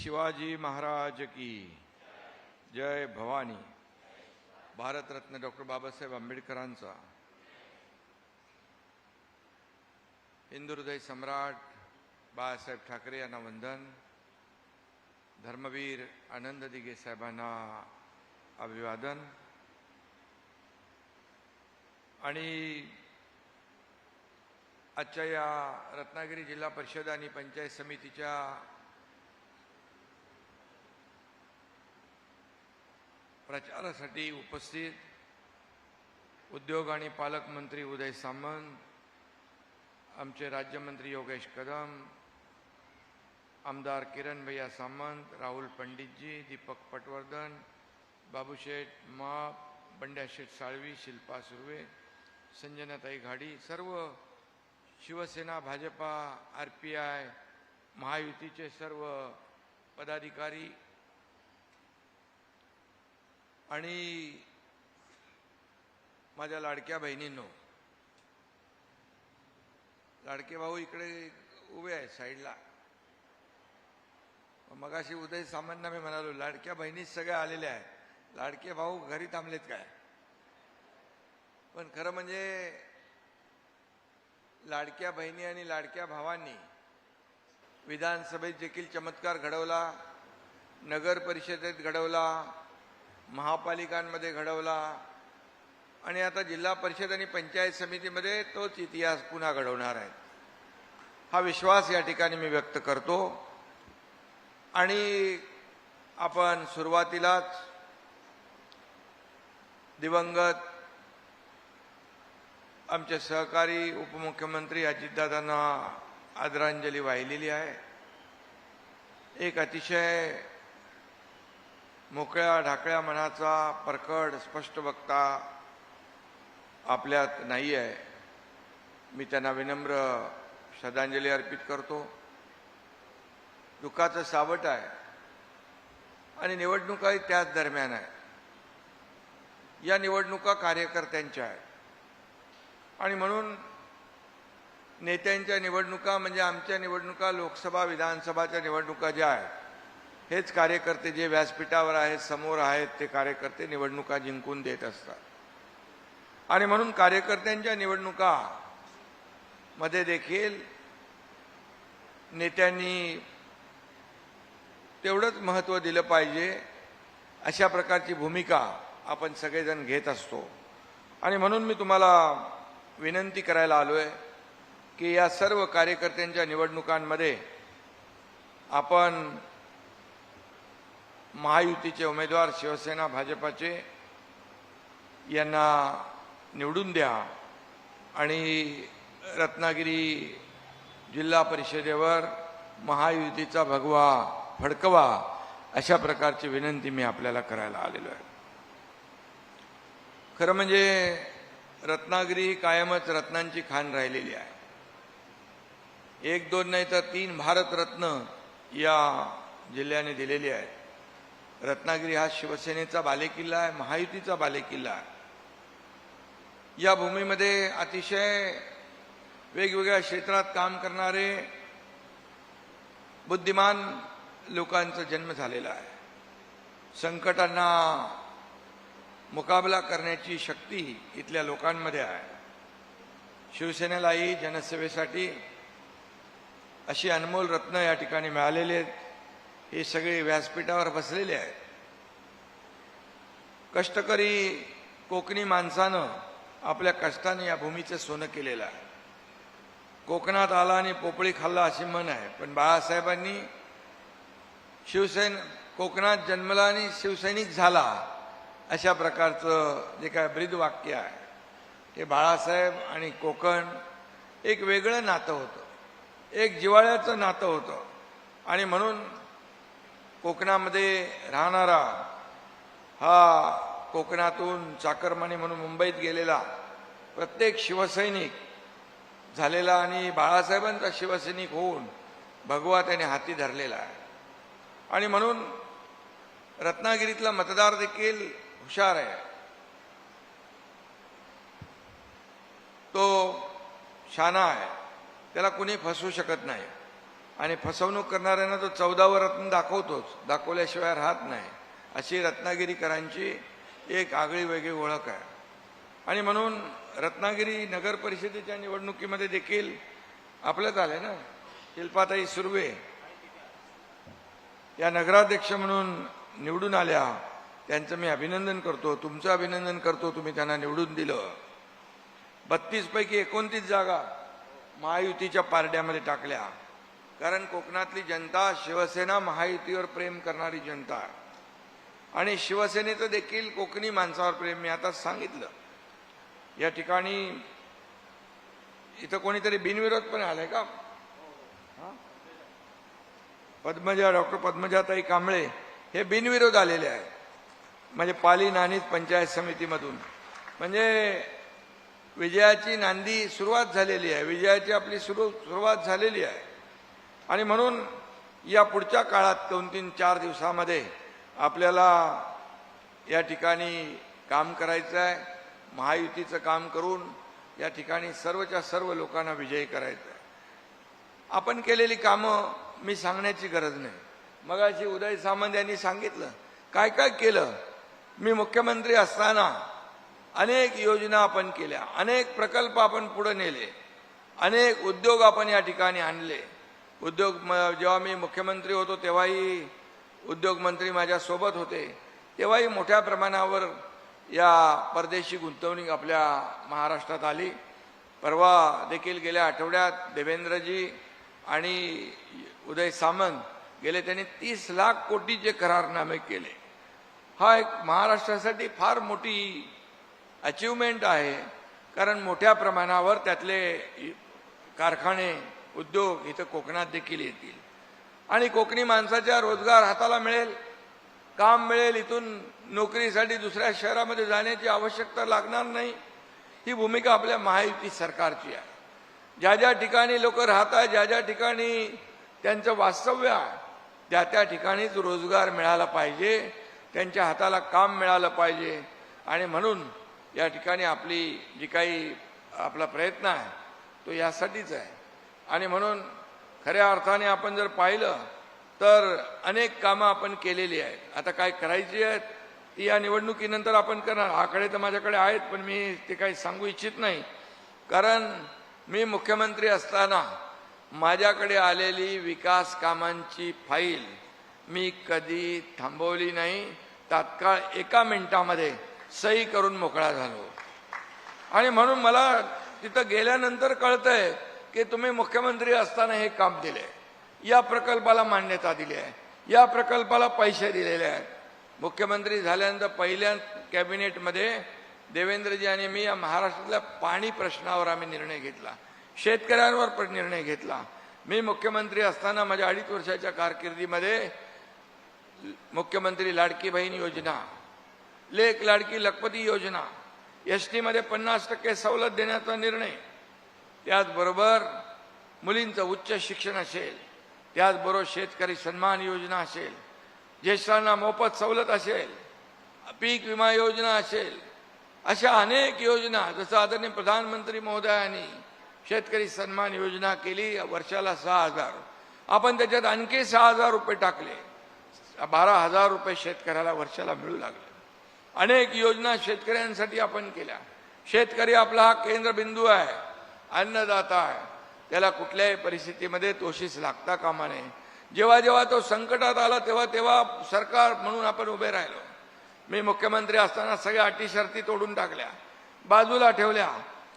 शिवाजी महाराज की। जय भवानी। भारतरत्न डॉक्टर बाबासाहेब आंबेडकरांचा। हिंदुहृदय सम्राट बाळासाहेब ठाकरे यांना वंदन। धर्मवीर आनंद दिघे साहेबांना अभिवादन। आणि आजच्या या रत्नागिरी जिल्हा परिषद आणि पंचायत समितीच्या प्रचारासाठी उपस्थित उद्योग आणि पालकमंत्री उदय सामंत आमचे राज्यमंत्री योगेश कदम आमदार किरण भैया सामंत राहुल पंडितजी दीपक पटवर्धन बाबूशेठ माप बंड्याशेठ साळवी शिल्पा सुर्वे संजनाताई घाडी सर्व Shiv Sena Bhajapa R P I महायुतीचे सर्व पदाधिकारी आणि माझ्या लाडक्या बहिणींनो लाडके भाऊ इकडे उभे आहेत साईडला. मगाशी उदय सामान्य मी म्हणालो लाडक्या बहिणी सगळ्या आलेल्या आहेत. लाडके भाऊ घरी थांबलेत काय? पण खरं म्हणजे लाडक्या बहिणी आणि लाडक्या भावांनी विधानसभेत देखील चमत्कार घडवला नगर परिषदेत घडवला महापालिकांमध्ये घडवला. आणि आता जिल्हा परिषद आणि पंचायत समितीमध्ये तोच इतिहास पुन्हा घडवणार आहे. हा विश्वास या ठिकाणी मी व्यक्त करतो. आणि आपण सुरुवातीलाच दिवंगत आमचे सहकारी उपमुख्यमंत्री अजितदादांना आदरांजली वाहिलेली आहे. एक अतिशय मोकळ्या ढाकळ्या मनाचा परकड स्पष्ट वक्ता आपल्यात नाही आहे. मी त्यांना विनम्र श्रद्धांजली अर्पित करतो. दुःखाचं सावट आहे आणि निवडणुकाही त्याच दरम्यान आहे. या निवडणुका कार्यकर्त्यांच्या आहेत. आणि म्हणून नेत्यांच्या निवडणुका म्हणजे आमच्या निवडणुका लोकसभा विधानसभाच्या निवडणुका ज्या आहेत हेच कार्यकर्ते जे व्यासपीठावर आहेत समोर आहेत ते कार्यकर्ते निवडणुका जिंकून देत असतात. आणि म्हणून कार्यकर्त्यांच्या निवडणुका मध्ये देखील नेत्यांनी तेवढंच महत्त्व दिलं पाहिजे अशा प्रकारची भूमिका आपण सगळेजण घेत असतो. आणि म्हणून मी तुम्हाला विनंती करायला आलो आहे की या सर्व कार्यकर्त्यांच्या निवडणुकांमध्ये आपण महायुतीचे उमेदवार शिवसेना भाजपाचे यांना निवडून द्या. आणि रत्नागिरी जिल्हा परिषदेवर महायुतीचा भगवा फडकवा अशा प्रकारची विनंती मी आपल्याला करायला आलेलो आहे. खरं म्हणजे रत्नागिरी कायमच रत्नांची खाण राहिलेली आहे. एक दोन नाही तर तीन भारतरत्न या जिल्ह्याने दिलेली आहेत. रत्नागिरी हा शिवसेनेचा बालेकिल्ला आहे महायुतीचा बालेकिल्ला आहे. या भूमीमध्ये अतिशय वेगवेगळ्या क्षेत्रात काम करणारे बुद्धिमान लोकांचा जन्म झालेला आहे. संकटांना मुकाबला करण्याची शक्ती इथल्या लोकांमध्ये आहे. शिवसेनेलाही जनसेवेसाठी अशी अनमोल रत्न या ठिकाणी मिळालेली आहेत. हे सगळे व्यासपीठावर बसलेले आहेत. कष्टकरी कोकणी माणसानं आपल्या कष्टाने या भूमीचं सोनं केलेलं आहे. कोकणात आला आणि पोपळी खाल्ला अशी म्हण आहे. पण बाळासाहेबांनी शिवसैन कोकणात जन्मला आणि शिवसैनिक झाला अशा प्रकारचं जे काय ब्रीद वाक्य आहे. ते बाळासाहेब आणि कोकण एक वेगळं नातं होतं. एक जिवाळ्याचं नातं होतं. आणि म्हणून कोकणामध्ये राहणारा हा कोकणातून चाकरमानी म्हणून मुंबईत गेलेला प्रत्येक शिवसैनिक झालेला आणि बाळासाहेबांचा शिवसैनिक होऊन भगवा त्याने हाती धरलेला आहे. आणि म्हणून रत्नागिरीतला मतदार देखील हुशार आहे. तो शाना आहे. त्याला कुणी फसवू शकत नाही. आणि फसवणूक करणाऱ्यांना तो चौदावं रत्न दाखवतोच. दाखवल्याशिवाय राहत नाही. अशी रत्नागिरीकरांची एक आगळी वेगळी ओळख आहे. आणि म्हणून रत्नागिरी नगर परिषदेच्या निवडणुकीमध्ये देखील आपलंच आले ना? शिल्पाताई सुर्वे या नगराध्यक्ष म्हणून निवडून आल्या. त्यांचं मी अभिनंदन करतो. तुमचं अभिनंदन करतो. तुम्ही त्यांना निवडून दिलं. बत्तीस पैकी एकोणतीस जागा महायुतीच्या पारड्यामध्ये टाकल्या. कारण कोकणातली जनता शिवसेना महायुतीवर प्रेम करणारी जनता आहे. आणि शिवसेनेचं देखील कोकणी माणसावर प्रेम मी आता सांगितलं. या ठिकाणी इथं कोणीतरी बिनविरोध पण आलाय का? पद्मजा डॉक्टर पद्मजाताई कांबळे हे बिनविरोध आलेले आहे म्हणजे पाली नानीत पंचायत समितीमधून. म्हणजे विजयाची नांदी सुरुवात झालेली आहे. विजयाची आपली सुरू सुरुवात झालेली आहे. आणि म्हणून या पुढच्या काळात दोन तीन चार दिवसामध्ये आपल्याला या ठिकाणी काम करायचं आहे महायुतीचं काम करून या ठिकाणी सर्वच्या सर्व लोकांना विजयी करायचं आहे. आपण केलेली कामं मी सांगण्याची गरज नाही. मगाशी उदय सामंत यांनी सांगितलं काय काय केलं? मी मुख्यमंत्री असताना अनेक योजना आपण केल्या अनेक प्रकल्प आपण पुढे नेले अनेक उद्योग आपण या ठिकाणी आणले उद्योग म- जेव्हा मी मुख्यमंत्री होतो तेव्हाही उद्योगमंत्री माझ्यासोबत होते. तेव्हाही मोठ्या प्रमाणावर या परदेशी गुंतवणूक आपल्या महाराष्ट्रात आली. परवा देखील गेल्या आठवड्यात देवेंद्रजी आणि उदय सामंत गेले त्यांनी तीस लाख कोटीचे करारनामे केले. हा एक महाराष्ट्रासाठी फार मोठी अचिव्हमेंट आहे कारण मोठ्या प्रमाणावर त्यातले कारखाने उद्योग इथं कोकणात देखील येतील. आणि कोकणी माणसाच्या रोजगार हाताला मिळेल काम मिळेल इथून नोकरीसाठी दुसऱ्या शहरामध्ये जाण्याची आवश्यकता लागणार नाही. ही भूमिका आपल्या महायुती सरकारची आहे. ज्या ज्या ठिकाणी लोक राहतात ज्या ज्या ठिकाणी त्यांचं वास्तव्य आहे त्या त्या ठिकाणीच रोजगार मिळाला पाहिजे त्यांच्या हाताला काम मिळालं पाहिजे. आणि म्हणून या ठिकाणी आपली जी काही आपला प्रयत्न आहे तो यासाठीच आहे. आणि म्हणून खऱ्या अर्थाने आपण जर पाहिलं तर अनेक कामं आपण केलेली आहेत. आता काय करायची आहेत ती या निवडणुकीनंतर आपण करणार. आकडे तर माझ्याकडे आहेत पण मी ते काही सांगू इच्छित नाही. कारण मी मुख्यमंत्री असताना माझ्याकडे आलेली विकास कामांची फाईल मी कधी थांबवली नाही. तात्काळ एका मिनिटामध्ये सही करून मोकळा झालो. आणि म्हणून मला तिथं गेल्यानंतर कळतंय की तुम्ही मुख्यमंत्री असताना हे काम दिले. या प्रकल्पाला मान्यता दिली आहे. या प्रकल्पाला पैसे दिलेले आहेत. मुख्यमंत्री झाल्यानंतर पहिल्या कॅबिनेटमध्ये देवेंद्रजी आणि मी या महाराष्ट्रातल्या पाणी प्रश्नावर आम्ही निर्णय घेतला. शेतकऱ्यांवर पण निर्णय घेतला. मी मुख्यमंत्री असताना माझ्या अडीच वर्षाच्या कारकिर्दीमध्ये मुख्यमंत्री लाडकी बहीण योजना लेख लाडकी लखपती योजना एस टीमध्ये पन्नास टक्के सवलत देण्याचा निर्णय त्याचबरोबर मुलींचं उच्च शिक्षण असेल त्याचबरोबर शेतकरी सन्मान योजना असेल ज्येष्ठांना मोफत सवलत असेल पीक विमा योजना असेल अशा अनेक योजना जसं आदरणीय प्रधानमंत्री महोदयांनी शेतकरी सन्मान योजना केली वर्षाला सहा हजार. आपण त्याच्यात आणखी सहा हजार रुपये टाकले. बारा हजार रुपये शेतकऱ्याला वर्षाला मिळू लागले. अनेक योजना शेतकऱ्यांसाठी आपण केल्या. शेतकरी आपला हा केंद्रबिंदू आहे. अन्नदाता आहे. त्याला कुठल्याही परिस्थितीमध्ये तोशीस लागता कामा नये. जेव्हा जेव्हा तो संकटात आला तेव्हा तेव्हा सरकार म्हणून आपण उभे राहिलो. मी मुख्यमंत्री असताना सगळ्या अटी शर्ती तोडून टाकल्या. बाजूला ठेवल्या.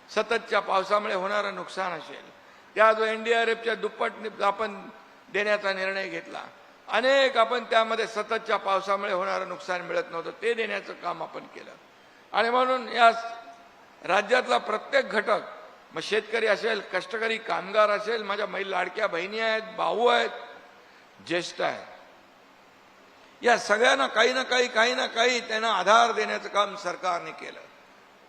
सततच्या पावसामुळे होणारं नुकसान असेल. त्या जो एनडीआरएफच्या दुप्पट आपण देण्याचा निर्णय घेतला. अनेक आपण त्यामध्ये सततच्या पावसामुळे होणारं नुकसान मिळत नव्हतं. ते देण्याचं काम आपण केलं. आणि म्हणून या राज्यातला प्रत्येक घटक मग शेतकरी असेल कष्टकरी कामगार असेल माझ्या महिला लाडक्या बहिणी आहेत भाऊ आहेत ज्येष्ठ आहेत. या सगळ्यांना काही ना काही काही ना काही त्यांना आधार देण्याचं काम सरकारने केलं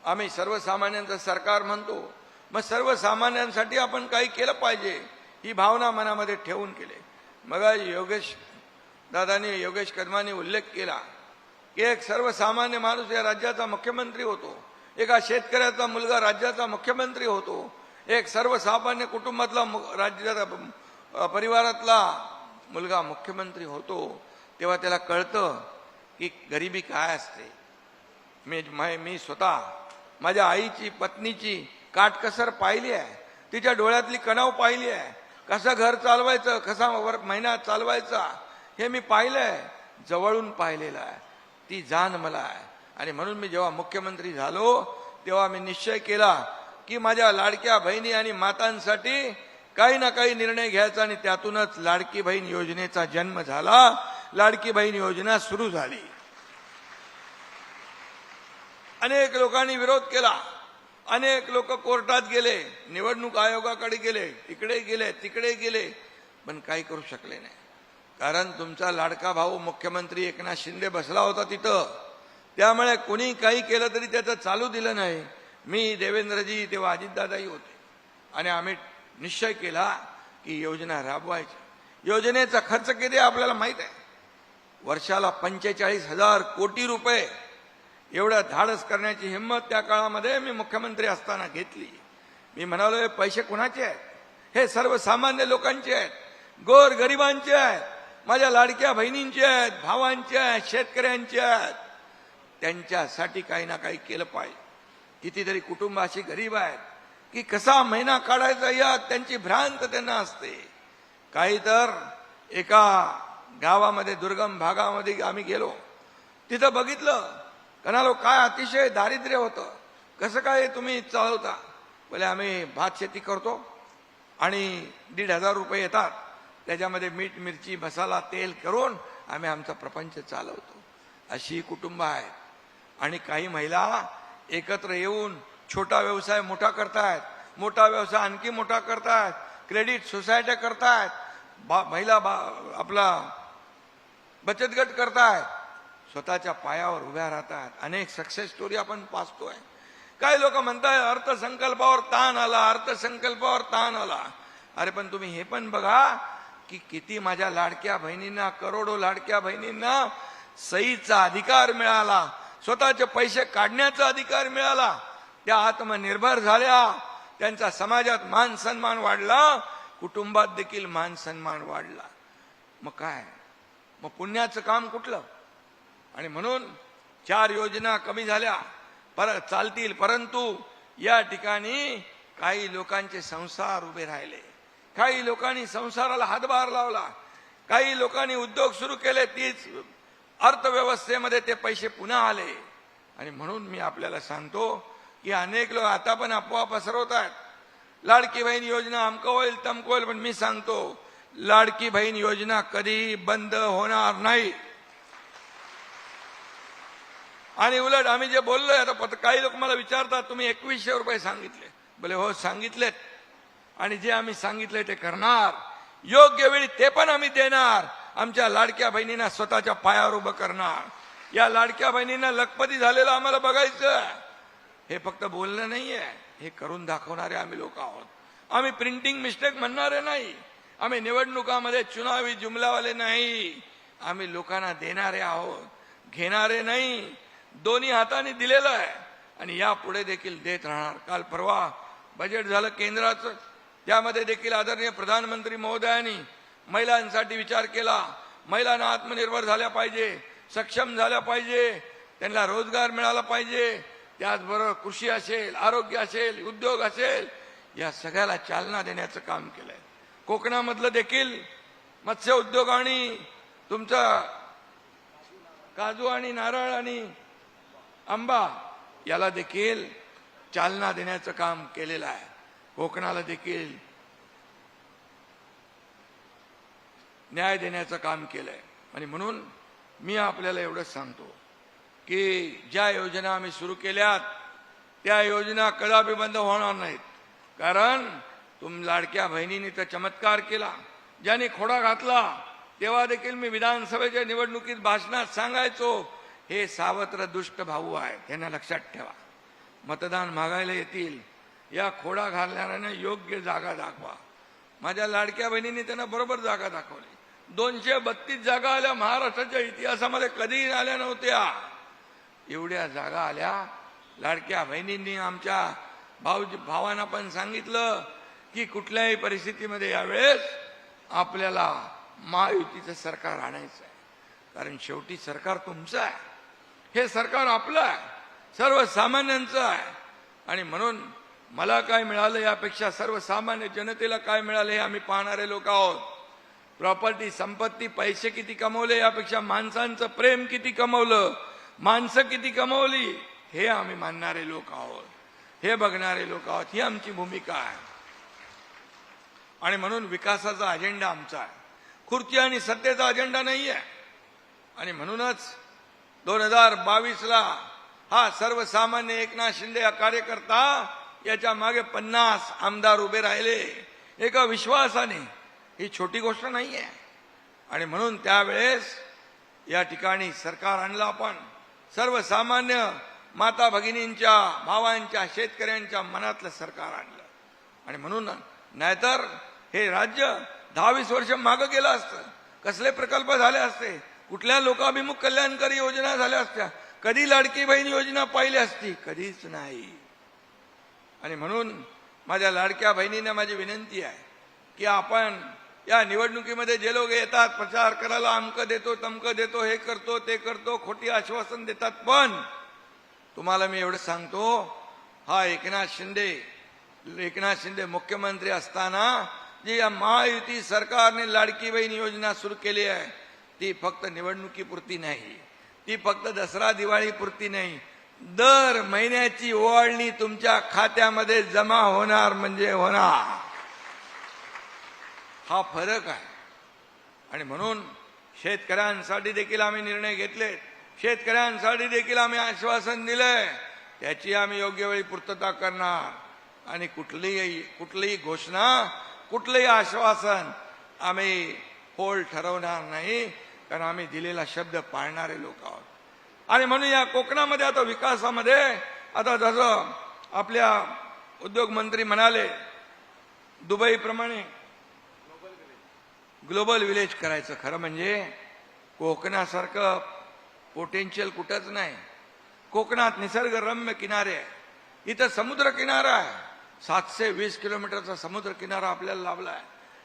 आम्ही सर्वसामान्यांचं सरकार म्हणतो मग सर्वसामान्यांसाठी आपण काही केलं पाहिजे ही भावना मनामध्ये ठेवून केले. मग योगेश दादानी योगेश कदमांनी उल्लेख केला की एक सर्वसामान्य माणूस या राज्याचा मुख्यमंत्री होतो. एका शेतकऱ्याचा मुलगा राज्याचा मुख्यमंत्री होतो. एक सर्वसामान्य कुटुंबातला मु- राज्याचा परिवारातला मुलगा मुख्यमंत्री होतो तेव्हा त्याला कळतं की गरिबी काय असते. मी मी स्वतः माझ्या आईची पत्नीची काटकसर पाहिली आहे. तिच्या डोळ्यातली कणाव पाहिली आहे. कसं घर चालवायचं कसा वर महिना चालवायचा हे मी पाहिलं आहे जवळून पाहिलेलं आहे. ती जाण मला आहे. आणि म्हणून मी जेव्हा मुख्यमंत्री झालो तेव्हा मी निश्चय केला की माझ्या लाडक्या बहिणी आणि मातांसाठी काही ना काही निर्णय घ्यायचा आणि त्यातूनच लाडकी बहीण योजनेचा जन्म झाला. लाडकी बहीण योजना सुरू झाली. अनेक लोकांनी विरोध केला. अनेक लोक कोर्टात गेले निवडणूक आयोगाकडे गेले इकडे गेले तिकडे गेले पण काही करू शकले नाही. कारण तुमचा लाडका भाऊ मुख्यमंत्री एकनाथ शिंदे बसला होता तिथं. त्यामुळे कोणी काही केलं तरी त्याचं चालू दिलं नाही. मी देवेंद्रजी तेव्हा अजितदादाही होते. आणि आम्ही निश्चय केला की योजना राबवायची. योजनेचा खर्च किती आपल्याला माहीत आहे? वर्षाला पंचेचाळीस हजार कोटी रुपये. एवढं धाडस करण्याची हिंमत त्या काळामध्ये मी मुख्यमंत्री असताना घेतली. मी म्हणालो हे पैसे कुणाचे आहेत? हे सर्वसामान्य लोकांचे आहेत. गोर गरिबांचे आहेत. माझ्या लाडक्या बहिणींचे आहेत भावांचे आहेत शेतकऱ्यांचे आहेत. त्यांच्यासाठी काही ना काही केलं पाहिजे. कितीतरी कुटुंब अशी गरीब आहेत की कसा महिना काढायचा या त्यांची भ्रांत त्यांना असते. काही तर एका गावामध्ये दुर्गम भागामध्ये आम्ही गेलो. तिथं बघितलं कणालो काय अतिशय दारिद्र्य होतं. कसं काय तुम्ही चालवता? बोले आम्ही भात शेती करतो आणि दीड हजार रुपये येतात. त्याच्यामध्ये मीठ मिरची मसाला तेल करून आम्ही आमचा प्रपंच चालवतो. अशी कुटुंब आहेत. आणि काही महिला एकत्र येऊन छोटा व्यवसाय मोठा करतायत. मोठा व्यवसाय आणखी मोठा करतायत. क्रेडिट सोसायट्या करतायत. बा महिला बा आपला बचत गट करतायत. स्वतःच्या पायावर उभ्या राहतात अनेक सक्सेस स्टोरी आपण पाचतोय काही लोक म्हणताय अर्थसंकल्पावर ताण आला अर्थसंकल्पावर ताण आला. अरे पण तुम्ही हे पण बघा की किती माझ्या लाडक्या बहिणींना करोडो लाडक्या बहिणींना सईचा अधिकार मिळाला. स्वतःचे पैसे काढण्याचा अधिकार मिळाला. त्या आत्मनिर्भर झाल्या. त्यांचा समाजात मान सन्मान वाढला. कुटुंबात देखील मान सन्मान वाढला. मग काय? मग पुण्याचं काम कुठलं? आणि म्हणून चार योजना कमी झाल्या. पर चालतील. परंतु या ठिकाणी काही लोकांचे संसार उभे राहिले. काही लोकांनी संसाराला हातभार लावला. काही लोकांनी उद्योग सुरू केले. तीच अर्थव्यवस्थेमध्ये ते पैसे पुन्हा आले. आणि म्हणून मी आपल्याला सांगतो की अनेक लोक आता पण अफवा पसरवत आहेत. लाडकी बहीण योजना अमकं होईल तमकं होईल पण मी सांगतो लाडकी बहीण योजना कधी बंद होणार नाही. आणि उलट आम्ही जे बोललोय आता पत- काही लोक मला विचारतात तुम्ही एकवीसशे रुपये सांगितले. बोले हो सांगितलेत. आणि जे आम्ही सांगितले ते करणार. योग्य वेळी ते पण आम्ही देणार. आमच्या लाडक्या बहिणींना स्वतःच्या पायावर उभं करणार. या लाडक्या बहिणींना लखपती झालेलं आम्हाला बघायचं हे फक्त बोलणं नाहीये हे करून दाखवणारे आम्ही लोक आहोत. आम्ही प्रिंटिंग मिस्टेक म्हणणारे नाही. आम्ही निवडणुकामध्ये चुनावी जुमलावाले नाही. आम्ही लोकांना देणारे आहोत घेणारे नाही. दोन्ही हाताने दिलेलं आहे. आणि यापुढे देखील देत राहणार. काल परवा बजेट झालं केंद्राचं. त्यामध्ये देखील आदरणीय प्रधानमंत्री महोदयांनी महिलांसाठी विचार केला. महिलांना आत्मनिर्भर झाल्या पाहिजे सक्षम झाल्या पाहिजे त्यांना रोजगार मिळाला पाहिजे. त्याचबरोबर कृषी असेल आरोग्य असेल उद्योग असेल या सगळ्याला चालना देण्याचं काम केलंय. कोकणामधलं देखील मत्स्य उद्योग आणि तुमचा काजू आणि नारळ आणि आंबा याला देखील चालना देण्याचं काम केलेलं आहे. कोकणाला देखील न्याय देण्याचं काम केलंय. आणि म्हणून मी आपल्याला एवढंच सांगतो की ज्या योजना आम्ही सुरू केल्यात त्या योजना कदापि बंद होणार नाहीत. कारण तुम लाडक्या बहिणीने तर चमत्कार केला. ज्याने खोडा घातला तेव्हा देखील मी विधानसभेच्या निवडणुकीत भाषणात सांगायचो हे सावत्र दुष्ट भाऊ आहे त्यांना लक्षात ठेवा. मतदान मागायला येतील. या खोडा घालणाऱ्यांना योग्य जागा दाखवा. माझ्या लाडक्या बहिणीने त्यांना बरोबर जागा दाखवली. दोनशे बत्तीस जागा आल्या महाराष्ट्राच्या इतिहासामध्ये कधीही आल्या नव्हत्या. एवढ्या जागा आल्या लाडक्या बहिणींनी आमच्या भाऊ भावांना पण सांगितलं की कुठल्याही परिस्थितीमध्ये यावेळेस आपल्याला महायुतीचं सरकार आणायचं आहे कारण शेवटी सरकार तुमचं आहे. हे सरकार आपलं आहे. सर्वसामान्यांचं आहे. आणि म्हणून मला काय मिळालं यापेक्षा सर्वसामान्य जनतेला काय मिळालं हे आम्ही पाहणारे लोक आहोत. प्रॉपर्टी संपत्ती पैसे किती कमवले यापेक्षा माणसांचं प्रेम किती कमवलं माणसं किती कमवली हे आम्ही मानणारे लोक आहोत. हे बघणारे लोक आहोत. ही आमची भूमिका आहे. आणि म्हणून विकासाचा अजेंडा आमचा आहे. खुर्ची आणि सत्तेचा अजेंडा नाही आहे. आणि म्हणूनच दोन हजार बावीसला हा सर्वसामान्य एकनाथ शिंदे हा कार्यकर्ता याच्या मागे पन्नास आमदार उभे राहिले. एका विश्वासाने ही छोटी गोष्ट नाही आहे आणि म्हणून त्यावेळेस या ठिकाणी सरकार आणलं आपण. सर्वसामान्य माता भगिनींच्या भावांच्या शेतकऱ्यांच्या मनातलं सरकार आणलं. आणि म्हणून नाहीतर हे राज्य दहावीस वर्ष मागं गेलं असतं. कसले प्रकल्प झाले असते? कुठल्या लोकाभिमुख कल्याणकारी योजना झाल्या असत्या? कधी लाडकी बहीण योजना पाहिली असती? कधीच नाही. आणि म्हणून माझ्या लाडक्या बहिणीने माझी विनंती आहे की आपण या निवडणुकीमध्ये जे लोक येतात प्रचार करायला अमकं देतो तमकं देतो हे करतो ते करतो खोटी आश्वासन देतात. पण तुम्हाला मी एवढं सांगतो हा एकनाथ शिंदे एकनाथ शिंदे मुख्यमंत्री असताना जी या महायुती सरकारने लाडकी बहीण योजना सुरू केली आहे ती फक्त निवडणुकीपुरती नाही. ती फक्त दसरा दिवाळीपुरती नाही. दर महिन्याची ओवाळणी तुमच्या खात्यामध्ये जमा होणार म्हणजे होणार. हा फरक आहे. आणि म्हणून शेतकऱ्यांसाठी देखील आम्ही निर्णय घेतले शेतकऱ्यांसाठी देखील आम्ही आश्वासन दिलंय. त्याची आम्ही योग्य वेळी पूर्तता करणार. आणि कुठलीही कुठलीही घोषणा कुठलंही आश्वासन आम्ही होल ठरवणार नाही. कारण आम्ही दिलेला शब्द पाळणारे लोक आहोत. आणि म्हणून या कोकणामध्ये आता विकासामध्ये आता जसं आपल्या उद्योग मंत्री म्हणाले दुबईप्रमाणे ग्लोबल विलेज करायचं. खरं म्हणजे कोकणासारखं पोटेन्शियल कुठंच नाही. कोकणात निसर्गरम्य किनारे आहे. इथं समुद्र किनारा आहे. सातशे वीस किलोमीटरचा समुद्र किनारा आपल्याला लाभला आहे.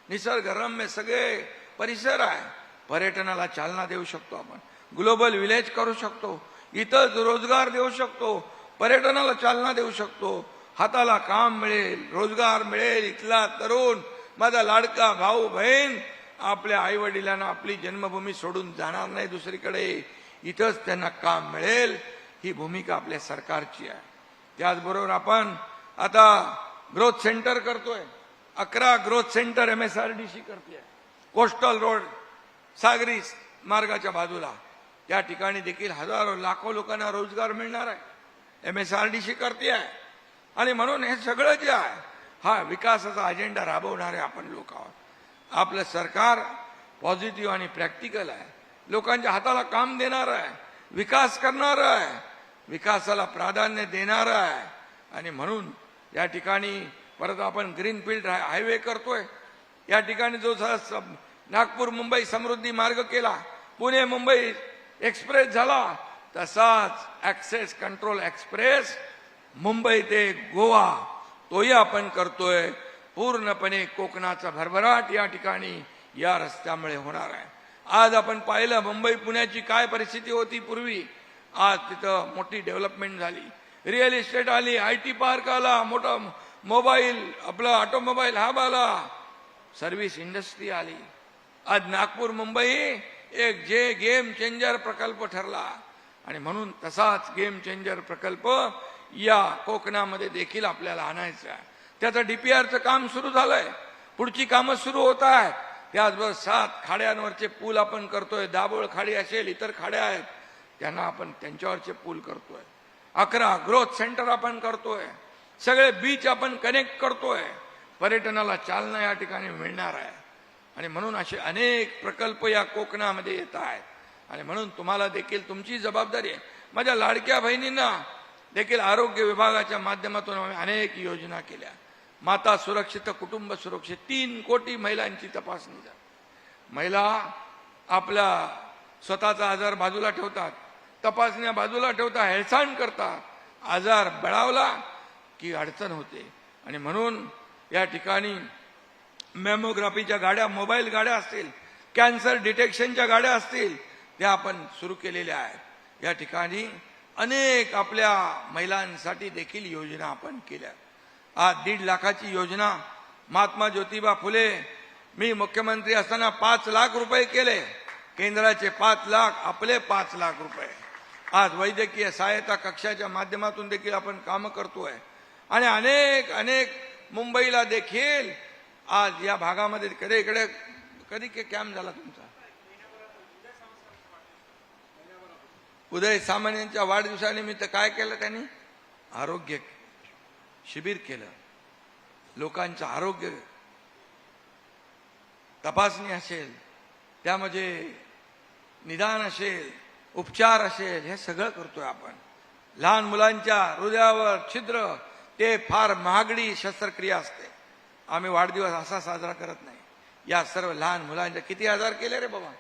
निसर्गरम्य सगळे परिसर आहे. पर्यटनाला चालना देऊ शकतो आपण. ग्लोबल विलेज करू शकतो. इथंच रोजगार देऊ शकतो. पर्यटनाला चालना देऊ शकतो. हाताला काम मिळेल रोजगार मिळेल. इथला तरुण माझा लाडका भाऊ बहीण आपल्या आई वडिलांना आपली जन्मभूमी सोडून जाणार नाही दुसरीकडे. इथंच त्यांना काम मिळेल. ही भूमिका आपल्या सरकारची आहे. त्याचबरोबर आपण आता ग्रोथ सेंटर करतोय. अकरा growth centre M S R D C करते कोस्टल रोड सागरी मार्गाच्या बाजूला. त्या ठिकाणी देखील हजारो लाखो लोकांना रोजगार मिळणार आहे. M S R D C करते आहे आणि म्हणून हे सगळं जे आहे हा विकासाचा अजेंडा राबवणारे आपण लोक आहोत. आपलं सरकार पॉझिटिव्ह आणि प्रॅक्टिकल आहे. लोकांच्या हाताला काम देणार आहे. विकास करणार आहे. विकासाला प्राधान्य देणार आहे. आणि म्हणून या ठिकाणी परत आपण ग्रीनफील्ड हायवे करतोय. या ठिकाणी जो नागपूर मुंबई समृद्धी मार्ग केला पुणे मुंबई एक्सप्रेस झाला तसाच ऍक्सेस कंट्रोल एक्सप्रेस मुंबई ते गोवा तोही आपण करतोय. पूर्णपणे कोकणाचा भरभराट या ठिकाणी या रस्त्यामुळे होणार आहे. आज आपण पाहिलं मुंबई पुण्याची काय परिस्थिती होती पूर्वी? आज तिथं मोठी डेव्हलपमेंट झाली. रिअल इस्टेट आली आय टी पार्क आला मोठा मोबाईल आपला ऑटोमोबाईल हब आला सर्व्हिस इंडस्ट्री आली. आज नागपूर मुंबई एक जे गेम चेंजर प्रकल्प ठरला. आणि म्हणून तसाच गेम चेंजर प्रकल्प या कोकणामध्ये देखील आपल्याला आणायचा आहे. त्याचं डीपीआरचं काम सुरू झालंय. पुढची कामं सुरू होत आहेत. त्याचबरोबर सात खाड्यांवरचे पूल आपण करतोय. दाबोळ खाडी असेल इतर खाड्या आहेत. त्यांना आपण त्यांच्यावरचे पूल करतोय. अकरा ग्रोथ सेंटर आपण करतोय. सगळे बीच आपण कनेक्ट करतोय. पर्यटनाला चालना या ठिकाणी मिळणार आहे. आणि म्हणून असे अनेक प्रकल्प या कोकणामध्ये येत आहेत. आणि म्हणून तुम्हाला देखील तुमची जबाबदारी आहे. माझ्या लाडक्या बहिणींना देखील आरोग्य विभागाच्या माध्यमातून आम्ही अनेक योजना केल्या. माता सुरक्षित कुटुंब सुरक्षित तीन कोटी महिलांची तपासणी झाली. महिला आपला स्वतःचा आजार बाजूला ठेवतात तपासण्या बाजूला ठेवता हेळसांड करतात. आजार बळावला की अडचण होते. आणि म्हणून या ठिकाणी मॅमोग्राफीच्या गाड्या मोबाईल गाड्या असतील कॅन्सर डिटेक्शनच्या गाड्या असतील त्या आपण सुरू केलेल्या आहेत. या ठिकाणी अनेक आपल्या महिलांसाठी देखील योजना आपण केल्या. आज दीड लाखाची योजना महात्मा ज्योतिबा फुले मी मुख्यमंत्री असताना पाच लाख रुपये केले. केंद्राचे पाच लाख आपले पाच लाख रुपये. आज वैद्यकीय सहायता कक्षाच्या माध्यमातून देखील आपण कामं करतोय. आणि अनेक अनेक मुंबईला देखील आज या भागामध्ये कडे इकडे कधी कॅम्प झाला तुमचा? उदय सामान्यांच्या वाढदिवसानिमित्त काय केलं त्यांनी? आरोग्य शिबिर केलं. लोकांचं आरोग्य तपासणी असेल त्यामध्ये निदान असेल उपचार असेल हे सगळं करतोय आपण. लहान मुलांच्या हृदयावर छिद्र ते फार महागडी शस्त्रक्रिया असते. आम्ही वाढदिवस असा साजरा करत नाही. या सर्व लहान मुलांच्या किती हजार केले रे बाबा?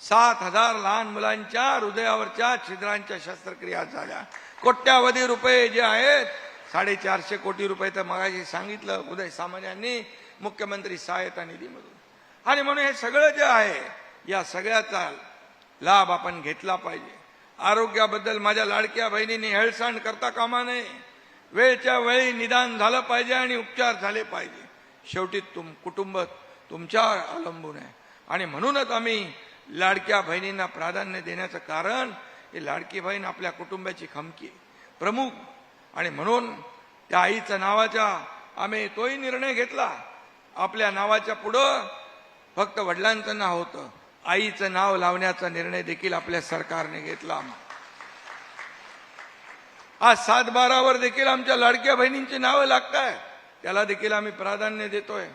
सात हजार लहान मुलांच्या हृदयावरच्या छिद्रांच्या शस्त्रक्रिया झाल्या. कोट्यावधी रुपये जे आहेत साडेचारशे कोटी रुपये तर मगाशी सांगितलं उदय सामान्यांनी मुख्यमंत्री सहायता निधीमधून. आणि म्हणून हे सगळं जे आहे या सगळ्याचा लाभ आपण घेतला पाहिजे. आरोग्याबद्दल माझ्या लाडक्या बहिणींनी हेळसांड करता कामा नये. वेळच्या वेळी निदान झालं पाहिजे आणि उपचार झाले पाहिजे. शेवटी तुम कुटुंब तुमच्यावर अवलंबून आहे. आणि म्हणूनच आम्ही लाडक्या बहिणींना प्राधान्य देण्याचं कारण ही लाडकी बहीण आपल्या कुटुंबाची खमकी प्रमुख आणि म्हणून त्या आईच्या नावाच्या आम्ही तोही निर्णय घेतला. आपल्या नावाच्या पुढं फक्त वडिलांचं नाव होतं. आईचं नाव लावण्याचा निर्णय देखील आपल्या सरकारने घेतला आज सात बारावर देखील आमच्या लाडक्या बहिणींची नावं लागत आहे त्याला देखील आम्ही प्राधान्य देतोय.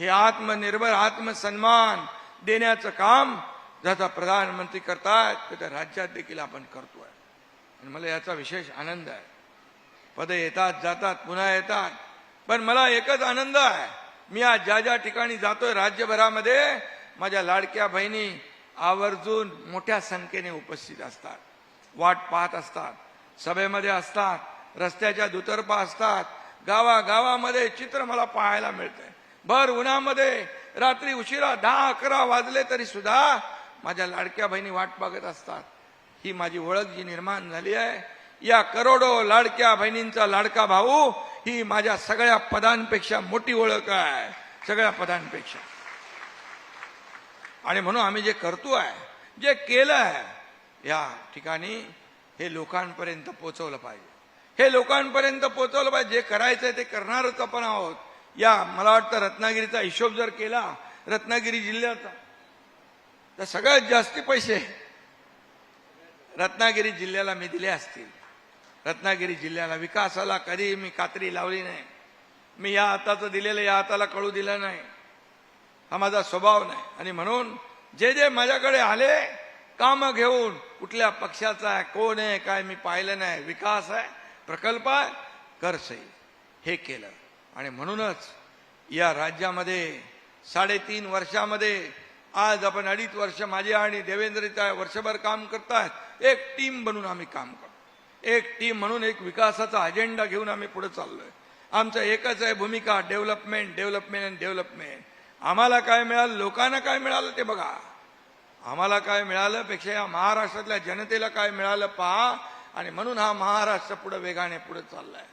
हे आत्मनिर्भर आत्मसन्मान देण्याचं काम ज्याचा प्रधानमंत्री करतायत ते त्या राज्यात देखील आपण करतोय. आणि मला याचा विशेष आनंद आहे. पद येतात जातात पुन्हा येतात. पण मला एकच आनंद आहे. मी आज ज्या ज्या ठिकाणी जातोय राज्यभरामध्ये माझ्या लाडक्या बहिणी आवर्जून मोठ्या संख्येने उपस्थित असतात. वाट पाहत असतात सभेमध्ये असतात रस्त्याच्या दुतर्फा असतात. गावागावामध्ये चित्र मला पाहायला मिळतंय. भर उन्हामध्ये रात्री उशिरा दहा अकरा वाजले तरी सुद्धा माझ्या लाडक्या बहिणी वाट बघत असतात. ही माझी ओळख जी निर्माण झाली आहे या करोडो लाडक्या बहिणींचा लाडका भाऊ ही माझ्या सगळ्या पदांपेक्षा मोठी ओळख आहे. सगळ्या पदांपेक्षा. आणि म्हणून आम्ही जे करतो आहे जे केलं आहे या ठिकाणी हे लोकांपर्यंत पोचवलं पाहिजे. हे लोकांपर्यंत पोहोचवलं पाहिजे. जे करायचं आहे ते करणारच आपण आहोत. या मला वाटतं रत्नागिरीचा हिशोब जर केला रत्नागिरी जिल्ह्याचा तर सगळ्यात जास्ती पैसे रत्नागिरी जिल्ह्याला मी दिले असतील. रत्नागिरी जिल्ह्याला विकासाला कधी मी कात्री लावली नाही. मी या हाताचं दिलेलं या हाताला कळू दिलं नाही. हा माझा स्वभाव नाही. आणि म्हणून जे जे माझ्याकडे आले कामं घेऊन कुठल्या पक्षाचा आहे कोण आहे काय मी पाहिलं नाही. विकास आहे प्रकल्प आहे कर सही. हे केलं. आणि म्हणूनच या राज्यामध्ये साडेतीन वर्षामध्ये आज आपण अडीच वर्ष माझे आणि देवेंद्रच्या वर्षभर काम करतायत एक टीम बनून आम्ही काम करतो. एक टीम म्हणून एक विकासाचा अजेंडा घेऊन आम्ही पुढे चाललोय. आमचं एकच आहे भूमिका डेव्हलपमेंट डेव्हलपमेंट अँड डेव्हलपमेंट आम्हाला काय मिळालं लोकांना काय मिळालं ते बघा. आम्हाला काय मिळालं पेक्षा या महाराष्ट्रातल्या जनतेला काय मिळालं पहा. आणि म्हणून हा महाराष्ट्र पुढे वेगाने पुढे चाललाय.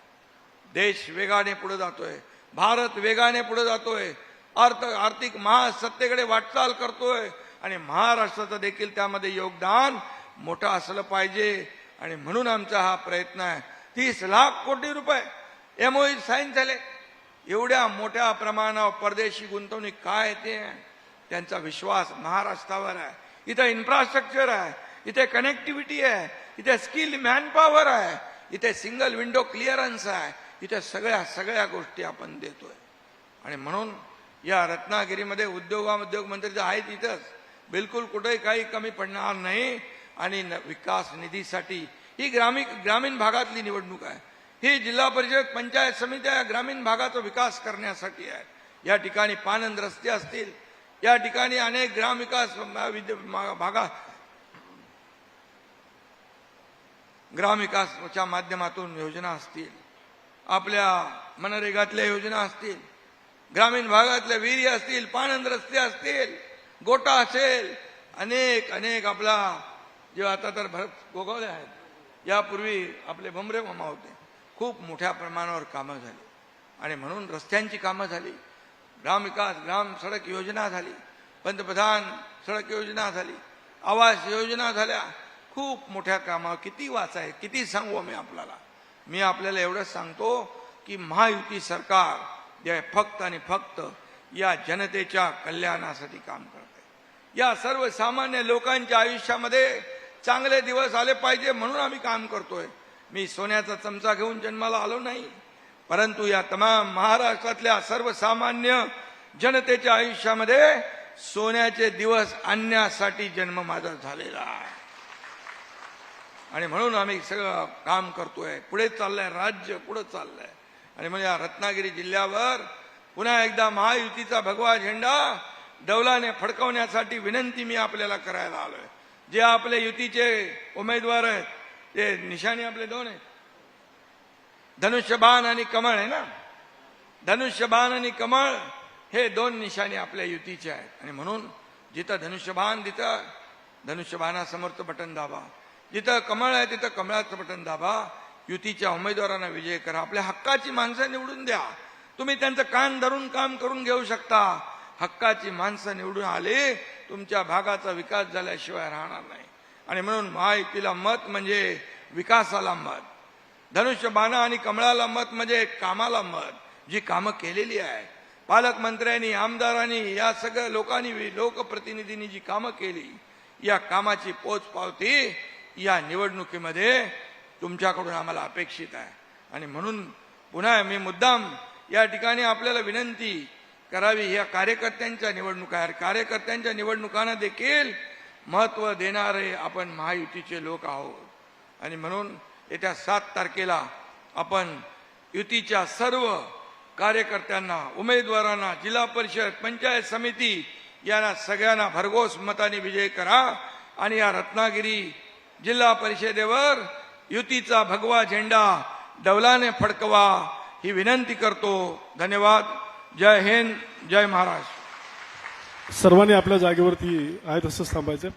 देश वेगाने पुढे जातोय. भारत वेगाने पुढे जातोय. अर्थ आर्थिक महासत्तेकडे वाटचाल करतोय आणि महाराष्ट्राचं देखील त्यामध्ये योगदान मोठं असलं पाहिजे. आणि म्हणून आमचा हा प्रयत्न आहे. तीस लाख कोटी रुपये एमओई साईन झाले. एवढ्या मोठ्या प्रमाणावर परदेशी गुंतवणूक काय ते? त्यांचा विश्वास महाराष्ट्रावर आहे. इथं इन्फ्रास्ट्रक्चर आहे. इथे कनेक्टिव्हिटी आहे. इथे स्किल मॅनपॉवर आहे. इथे सिंगल विंडो क्लिअरन्स आहे. इथे सगळ्या सगळ्या गोष्टी आपण देतोय. आणि म्हणून या रत्नागिरीमध्ये उद्योगाउद्योग मंत्री तर आहेत इथंच. बिलकुल कुठेही काही कमी पडणार नाही आणि न- विकास निधीसाठी ही ग्रामीण ग्रामीण भागातली निवडणूक आहे. ही जिल्हा परिषद पंचायत समित्या या ग्रामीण भागाचा विकास करण्यासाठी आहे. या ठिकाणी पानंद रस्ते असतील. या ठिकाणी अनेक ग्रामविकास मा- भागा ग्रामविकासच्या माध्यमातून योजना असतील. आपल्या मनरेगातल्या योजना असतील. ग्रामीण भागातल्या विहिरी असतील पाणंद रस्ते असतील गोटा असेल अनेक अनेक आपला जे आता तर भरत गोगावले आहेत यापूर्वी आपले भमरे मामा होते. खूप मोठ्या प्रमाणावर कामं झाली. आणि म्हणून रस्त्यांची कामं झाली. ग्रामविकास ग्राम सडक योजना झाली. पंतप्रधान सडक योजना झाली. आवास योजना झाल्या. खूप मोठ्या कामावर किती वाचाय किती सांगू मी आपल्याला. मी आपल्याला एवढंच सांगतो की महायुती सरकार जे फक्त आणि फक्त या जनतेच्या कल्याणासाठी काम करते या सर्वसामान्य लोकांच्या आयुष्यामध्ये चांगले दिवस आले पाहिजे म्हणून आम्ही काम करतोय. मी सोन्याचा चमचा घेऊन जन्माला आलो नाही. परंतु या तमाम महाराष्ट्रातल्या सर्वसामान्य जनतेच्या आयुष्यामध्ये सोन्याचे दिवस आणण्यासाठी जन्म माझा झालेला आहे. आणि म्हणून आम्ही सगळं काम करतोय. पुढे चाललंय राज्य पुढे चाललंय. आणि म्हणजे रत्नागिरी जिल्ह्यावर पुन्हा एकदा महायुतीचा भगवा झेंडा डौलाने फडकवण्यासाठी विनंती मी आपल्याला करायला आलोय. जे आपले युतीचे उमेदवार आहेत ते निशाणी आपले दोन आहेत. धनुष्यबाण आणि कमळ आहे ना? धनुष्यबाण आणि कमळ हे दोन निशाणी आपल्या युतीचे आहेत. आणि म्हणून जिथं धनुष्यबाण तिथं धनुष्यबाणासमोरचं बटन दाबा. जिथं कमळ आहे तिथं कमळाचं बटन दाबा. युतीच्या उमेदवारांना विजय करा. आपल्या हक्काची माणसं निवडून द्या. तुम्ही त्यांचं कान धरून काम करून घेऊ शकता. हक्काची माणसं निवडून आले तुमच्या भागाचा विकास झाल्याशिवाय राहणार नाही. आणि म्हणून महायुतीला मत म्हणजे विकासाला मत. धनुष्यबाणा आणि कमळाला मत म्हणजे कामाला मत. जी कामं केलेली आहे. पालकमंत्र्यांनी आमदारांनी या सगळ्या लोकांनी लोकप्रतिनिधींनी जी कामं केली या कामाची पोचपावती या निवडणुकीमध्ये तुमच्याकडून आम्हाला अपेक्षित आहे. आणि म्हणून पुन्हा मी मुद्दाम या ठिकाणी आपल्याला विनंती करावी या कार्यकर्त्यांच्या निवडणुका आहेत. कार्यकर्त्यांच्या निवडणुकांना देखील महत्त्व देणारे आपण महायुतीचे लोक आहोत. आणि म्हणून येत्या सात तारखेला आपण युतीच्या सर्व कार्यकर्त्यांना उमेदवारांना जिल्हा परिषद पंचायत समिती यांना सगळ्यांना भरघोस मताने विजय करा. आणि या रत्नागिरी जिल्हा परिषदेवर युतीचा भगवा झेंडा डौलाने फडकवा ही विनंती करतो. धन्यवाद. जय हिंद. जय महाराष्ट्र. सर्वांनी आपल्या जागेवरती आहे तसंच थांबायचं.